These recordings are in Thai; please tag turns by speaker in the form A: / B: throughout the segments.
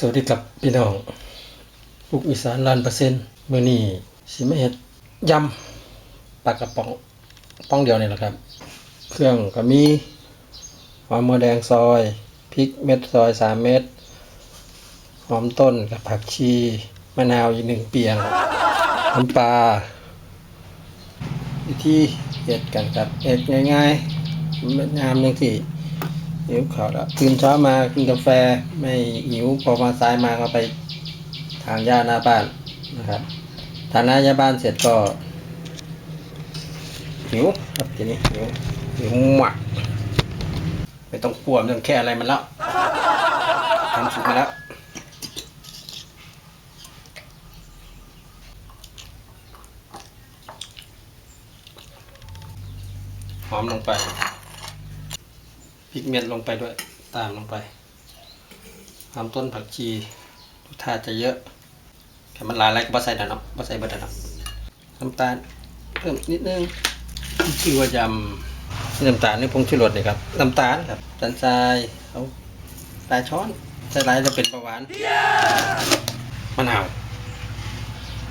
A: สวัสดีครับพี่น้องปลูกอีสานล้านเปอร์เซ็นต์มื้อนี้สิมาเฮ็ดยำปลากระป๋องป้องเดียวนี่แหละครับ เครื่องก็มีหอมหัวแดงซอยพริกเม็ดซอยสามเม็ดหอมต้นกับผักชีมะนาวอีกหนึ่งเปียงน้ำปลาวิธีเฮ็ดกันครับเฮ็ดง่ายๆงามจังซี่ หิวข้าวแล้วตื่นเช้ามากินกาแฟไม่หิวพอมาซ้ายมาก็ไปทางหญ้าหน้าบ้านนะครับทานหน้าหญ้าบ้านเสร็จก็หิวครับทีนี้หิวหิวหมักไม่ต้องกลัวไม่ต้องแค่อะไรมันแล้วทำสุกมาแล้วหอมลงไป ริกเม็ดลงไปด้วย ตามลงไปทำต้นผักชีดูท่าจะเยอะแค่มันหลายอะไรก็บ่ใส่ดานับบ่ใส่บดานับน้ำตาลเพิ่มนิดนึงชื่อว่ายำนี่น้ำตาลนี่พงชูรสนี่ครับน้ำตาลครับน้ำตาลทรายเอาปลายช้อนใส่หลายจะเป็นประหวานมะนาว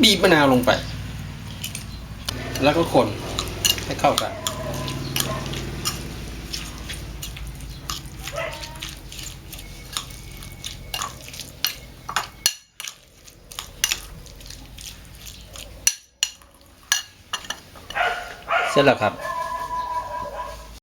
A: บีบมะนาวลงไป แล้วก็คนให้เข้ากัน เสร็จแล้วครับ